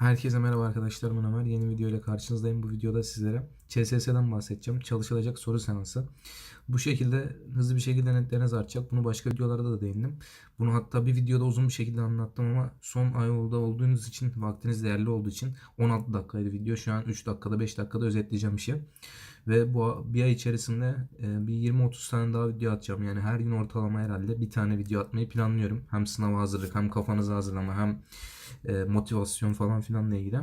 Herkese merhaba arkadaşlar ben Ömer. Yeni video ile karşınızdayım. Bu videoda sizlere CSS'den bahsedeceğim. Çalışılacak soru seansı. Bu şekilde hızlı bir şekilde netleriniz artacak. Bunu başka videolarda da değindim. Bunu hatta bir videoda uzun bir şekilde anlattım ama son ay oldu olduğunuz için vaktiniz değerli olduğu için 16 dakikaydı video. Şu an 3 dakikada 5 dakikada özetleyeceğim bir şey. Ve bu bir ay içerisinde e, bir 20-30 tane daha video atacağım. Yani her gün ortalama herhalde bir tane video atmayı planlıyorum. Hem sınava hazırlık hem kafanızı hazırlama hem e, motivasyon falan filanla ilgili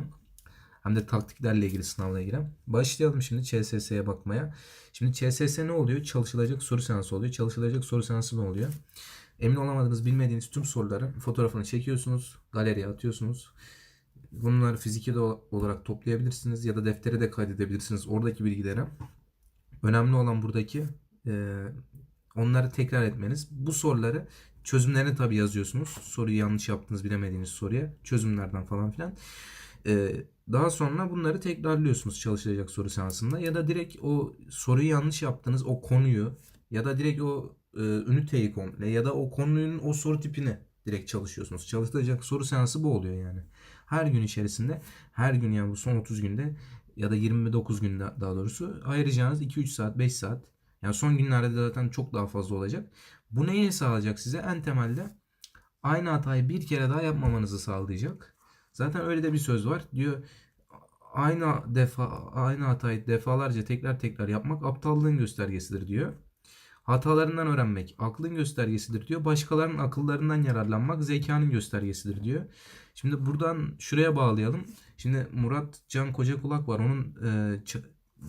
hem de taktiklerle ilgili sınavla ilgili. Başlayalım şimdi CSS'ye bakmaya. Şimdi CSS ne oluyor? Çalışılacak soru seansı oluyor. Çalışılacak soru seansı ne oluyor? Emin olamadığınız, bilmediğiniz tüm soruların fotoğrafını çekiyorsunuz, galeriye atıyorsunuz. Bunları fiziki de olarak toplayabilirsiniz ya da deftere de kaydedebilirsiniz oradaki bilgileri. Önemli olan buradaki e, onları tekrar etmeniz. Bu soruları çözümlerini tabi yazıyorsunuz. Soruyu yanlış yaptınız bilemediğiniz soruya. Çözümlerden falan filan. E, daha sonra bunları tekrarlıyorsunuz çalışacak soru seansında. Ya da direkt o soruyu yanlış yaptınız o konuyu ya da direkt o e, üniteyi komple ya da o konunun o soru tipini direkt çalışıyorsunuz. Çalışılacak soru seansı bu oluyor yani. Her gün içerisinde her gün yani bu son 30 günde ya da 29 günde daha doğrusu ayıracağınız 2-3 saat 5 saat yani son günlerde de zaten çok daha fazla olacak. Bu neyi sağlayacak size? En temelde aynı hatayı bir kere daha yapmamanızı sağlayacak. Zaten öyle de bir söz var. Diyor aynı defa aynı hatayı defalarca tekrar tekrar yapmak aptallığın göstergesidir diyor. Hatalarından öğrenmek aklın göstergesidir diyor. Başkalarının akıllarından yararlanmak zekanın göstergesidir diyor. Şimdi buradan şuraya bağlayalım. Şimdi Murat Can Kocakulak var. Onun e,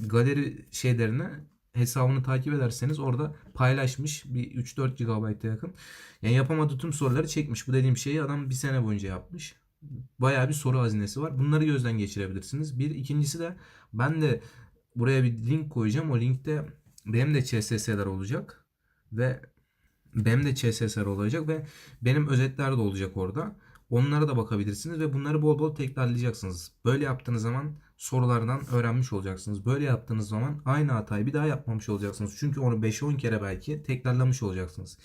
galeri şeylerine hesabını takip ederseniz orada paylaşmış bir 3-4 GB'a yakın. Yani yapamadığı tüm soruları çekmiş. Bu dediğim şeyi adam bir sene boyunca yapmış. Bayağı bir soru hazinesi var. Bunları gözden geçirebilirsiniz. Bir ikincisi de ben de buraya bir link koyacağım. O linkte benim de CSS'ler olacak ve benim de CSS'ler olacak ve benim özetler de olacak orada. Onlara da bakabilirsiniz ve bunları bol bol tekrarlayacaksınız. Böyle yaptığınız zaman sorulardan öğrenmiş olacaksınız. Böyle yaptığınız zaman aynı hatayı bir daha yapmamış olacaksınız. Çünkü onu 5-10 kere belki tekrarlamış olacaksınız.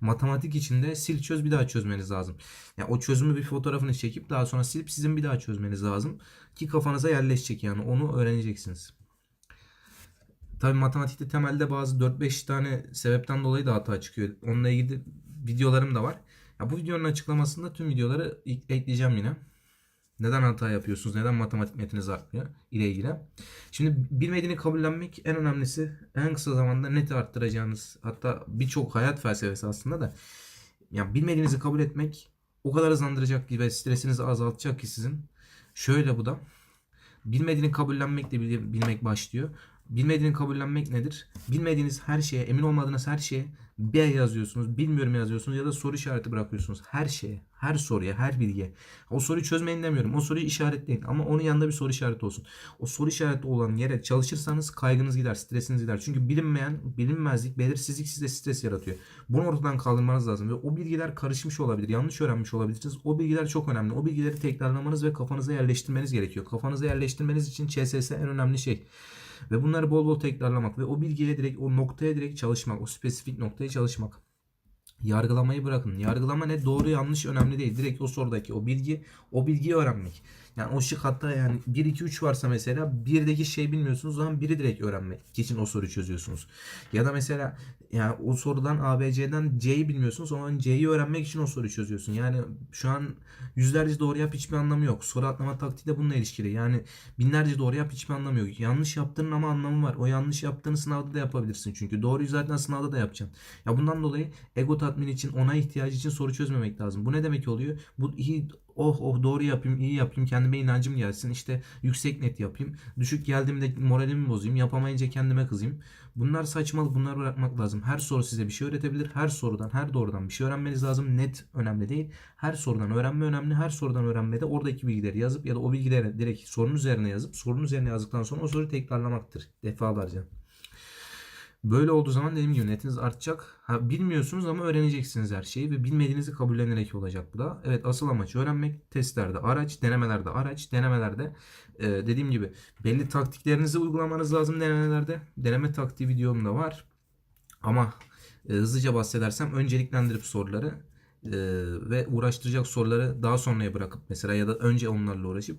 Matematik içinde sil çöz bir daha çözmeniz lazım. Yani o çözümü bir fotoğrafını çekip daha sonra silip sizin bir daha çözmeniz lazım. Ki kafanıza yerleşecek yani onu öğreneceksiniz. Tabi matematikte temelde bazı 4-5 tane sebepten dolayı da hata çıkıyor. Onunla ilgili videolarım da var. Ya bu videonun açıklamasında tüm videoları ekleyeceğim yine. Neden hata yapıyorsunuz? Neden matematik netiniz artmıyor? ile ilgili. Şimdi bilmediğini kabullenmek en önemlisi. En kısa zamanda net arttıracağınız hatta birçok hayat felsefesi aslında da yani bilmediğinizi kabul etmek o kadar hızlandıracak ki ve stresinizi azaltacak ki sizin. Şöyle bu da bilmediğini kabullenmekle bilmek başlıyor. Bilmediğini kabullenmek nedir? Bilmediğiniz her şeye, emin olmadığınız her şeye B yazıyorsunuz, bilmiyorum yazıyorsunuz ya da soru işareti bırakıyorsunuz. Her şeye, her soruya, her bilgiye. O soruyu çözmeyin demiyorum. O soruyu işaretleyin ama onun yanında bir soru işareti olsun. O soru işareti olan yere çalışırsanız kaygınız gider, stresiniz gider. Çünkü bilinmeyen, bilinmezlik, belirsizlik size stres yaratıyor. Bunu ortadan kaldırmanız lazım ve o bilgiler karışmış olabilir, yanlış öğrenmiş olabilirsiniz. O bilgiler çok önemli. O bilgileri tekrarlamanız ve kafanıza yerleştirmeniz gerekiyor. Kafanıza yerleştirmeniz için CSS en önemli şey. Ve bunları bol bol tekrarlamak ve o bilgiye direkt o noktaya direkt çalışmak. O spesifik noktaya çalışmak. Yargılamayı bırakın. Yargılama ne? Doğru yanlış önemli değil. Direkt o sorudaki o bilgi, o bilgiyi öğrenmek. Yani o şık hatta yani 1 2 3 varsa mesela birdeki şey bilmiyorsunuz o zaman biri direkt öğrenmek için o soruyu çözüyorsunuz. Ya da mesela yani o sorudan ABC'den C'yi bilmiyorsunuz o zaman C'yi öğrenmek için o soruyu çözüyorsun. Yani şu an yüzlerce doğru yap hiçbir anlamı yok. Soru atlama taktiği de bununla ilişkili. Yani binlerce doğru yap hiçbir anlamı yok. Yanlış yaptığının ama anlamı var. O yanlış yaptığını sınavda da yapabilirsin çünkü. Doğruyu zaten sınavda da yapacaksın. Ya bundan dolayı ego tatmin için ona ihtiyacı için soru çözmemek lazım. Bu ne demek oluyor? Bu iyi oh oh doğru yapayım, iyi yapayım, kendime inancım gelsin. İşte yüksek net yapayım. Düşük geldiğimde moralimi bozayım. Yapamayınca kendime kızayım. Bunlar saçmalık. Bunları bırakmak lazım. Her soru size bir şey öğretebilir. Her sorudan, her doğrudan bir şey öğrenmeniz lazım. Net önemli değil. Her sorudan öğrenme önemli. Her sorudan öğrenmede oradaki bilgileri yazıp ya da o bilgileri direkt sorunun üzerine yazıp sorunun üzerine yazdıktan sonra o soruyu tekrarlamaktır. Defalarca. Böyle olduğu zaman dediğim gibi netiniz artacak. Ha, bilmiyorsunuz ama öğreneceksiniz her şeyi ve bilmediğinizi kabullenerek olacak bu da. Evet asıl amaç öğrenmek. Testlerde araç, denemelerde araç, denemelerde e, dediğim gibi belli taktiklerinizi uygulamanız lazım denemelerde. Deneme taktiği videom da var. Ama e, hızlıca bahsedersem önceliklendirip soruları e, ve uğraştıracak soruları daha sonraya bırakıp mesela ya da önce onlarla uğraşıp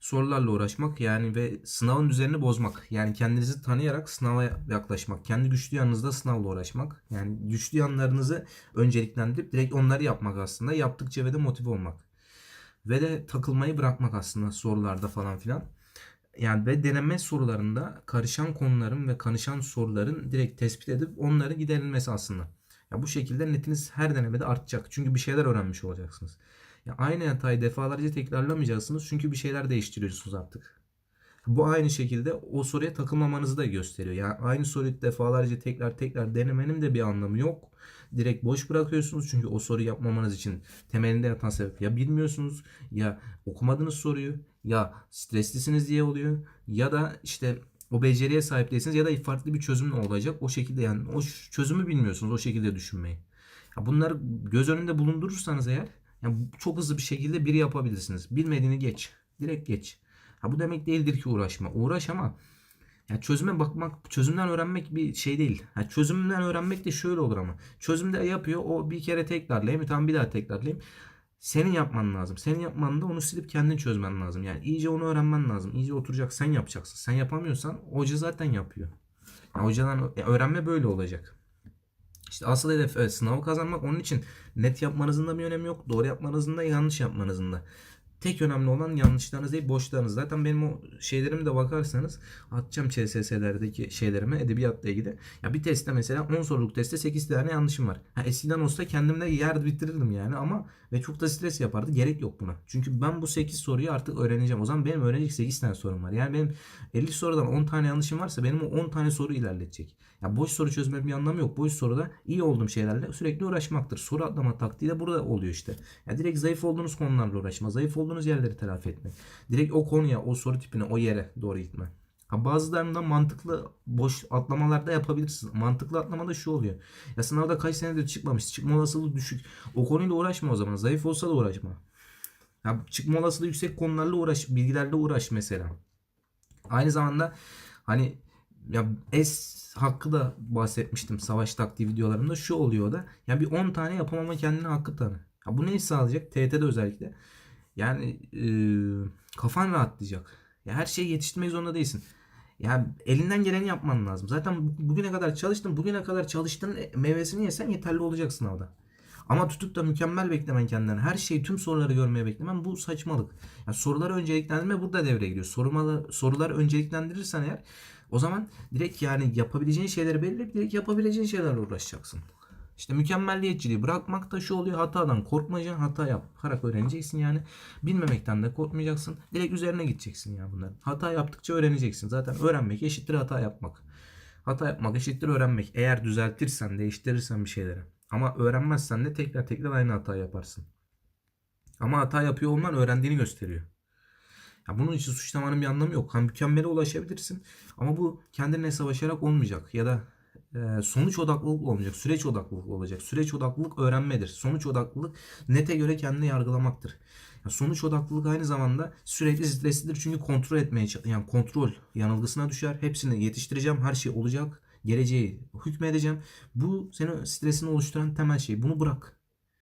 sorularla uğraşmak yani ve sınavın düzenini bozmak. Yani kendinizi tanıyarak sınava yaklaşmak. Kendi güçlü yanınızda sınavla uğraşmak. Yani güçlü yanlarınızı önceliklendirip direkt onları yapmak aslında. Yaptıkça ve de motive olmak. Ve de takılmayı bırakmak aslında sorularda falan filan. Yani ve deneme sorularında karışan konuların ve karışan soruların direkt tespit edip onları giderilmesi aslında. Ya bu şekilde netiniz her denemede artacak. Çünkü bir şeyler öğrenmiş olacaksınız. Ya aynı hatayı defalarca tekrarlamayacaksınız çünkü bir şeyler değiştiriyorsunuz artık. Bu aynı şekilde o soruya takılmamanızı da gösteriyor. Yani aynı soruyu defalarca tekrar tekrar denemenin de bir anlamı yok. Direkt boş bırakıyorsunuz çünkü o soruyu yapmamanız için temelinde yatan sebep ya bilmiyorsunuz ya okumadınız soruyu ya streslisiniz diye oluyor ya da işte o beceriye sahip değilsiniz ya da farklı bir çözüm olacak. O şekilde yani o çözümü bilmiyorsunuz o şekilde düşünmeyi. Bunları göz önünde bulundurursanız eğer yani çok hızlı bir şekilde biri yapabilirsiniz. Bilmediğini geç. Direkt geç. Ha bu demek değildir ki uğraşma. Uğraş ama ya çözüme bakmak, çözümden öğrenmek bir şey değil. Ha çözümden öğrenmek de şöyle olur ama. Çözümde yapıyor, o bir kere tekrarlayayım, tamam bir daha tekrarlayayım. Senin yapman lazım. Senin yapman da onu silip kendin çözmen lazım. Yani iyice onu öğrenmen lazım. İyice oturacak, sen yapacaksın. Sen yapamıyorsan hoca zaten yapıyor. Yani hocadan öğrenme böyle olacak. İşte asıl hedef evet, sınavı kazanmak. Onun için net yapmanızın da bir önemi yok. Doğru yapmanızın da yanlış yapmanızın da. Tek önemli olan yanlışlarınız değil boşlarınız. Zaten benim o şeylerime de bakarsanız atacağım ÇSS'lerdeki şeylerime edebiyatla ilgili. Ya bir testte mesela 10 soruluk testte 8 tane yanlışım var. Ha, eskiden olsa kendimde yer bitirirdim yani ama ve çok da stres yapardı. Gerek yok buna. Çünkü ben bu 8 soruyu artık öğreneceğim. O zaman benim öğrenecek 8 tane sorum var. Yani benim 50 sorudan 10 tane yanlışım varsa benim o 10 tane soru ilerletecek. Ya boş soru çözmenin bir anlamı yok. Boş soruda iyi olduğum şeylerle sürekli uğraşmaktır. Soru atlama taktiği de burada oluyor işte. Ya direkt zayıf olduğunuz konularla uğraşma. Zayıf olduğunuz yerleri telafi etmek. Direkt o konuya, o soru tipine, o yere doğru gitme. Ha bazılarında mantıklı boş atlamalarda yapabilirsiniz. Mantıklı atlamada şu oluyor. Ya sınavda kaç senedir çıkmamış. Çıkma olasılığı düşük. O konuyla uğraşma o zaman. Zayıf olsa da uğraşma. Ya çıkma olasılığı yüksek konularla uğraş. Bilgilerle uğraş mesela. Aynı zamanda hani ya es hakkı da bahsetmiştim savaş taktiği videolarımda. Şu oluyor da ya bir 10 tane yapamama kendine hakkı tanı. Ya bu neyi sağlayacak? TYT'de özellikle. Yani e, kafan rahatlayacak. Ya her şeyi yetiştirmek zorunda değilsin. Yani elinden geleni yapman lazım. Zaten bugüne kadar çalıştın. Bugüne kadar çalıştığın meyvesini yesen yeterli olacak sınavda. Ama tutup da mükemmel beklemen kendinden. Her şeyi tüm soruları görmeye beklemen bu saçmalık. Yani soruları önceliklendirme burada devreye giriyor. Sorumalı, soruları önceliklendirirsen eğer o zaman direkt yani yapabileceğin şeyleri belirleyip direkt yapabileceğin şeylerle uğraşacaksın. İşte mükemmelliyetçiliği bırakmak da şu oluyor. Hatadan korkmayacaksın hata yaparak öğreneceksin yani. Bilmemekten de korkmayacaksın. Direkt üzerine gideceksin ya bunların. Hata yaptıkça öğreneceksin. Zaten öğrenmek eşittir hata yapmak. Hata yapmak eşittir öğrenmek. Eğer düzeltirsen değiştirirsen bir şeyleri. Ama öğrenmezsen de tekrar tekrar aynı hata yaparsın. Ama hata yapıyor olman öğrendiğini gösteriyor. Ya bunun için suçlamanın bir anlamı yok. Hani mükemmele ulaşabilirsin ama bu kendine savaşarak olmayacak. Ya da sonuç odaklılık olmayacak. Süreç odaklılık olacak. Süreç odaklılık öğrenmedir. Sonuç odaklılık nete göre kendini yargılamaktır. Ya sonuç odaklılık aynı zamanda sürekli streslidir çünkü kontrol etmeye yani kontrol yanılgısına düşer. Hepsini yetiştireceğim. Her şey olacak. Geleceği hükmedeceğim. Bu senin stresini oluşturan temel şey. Bunu bırak.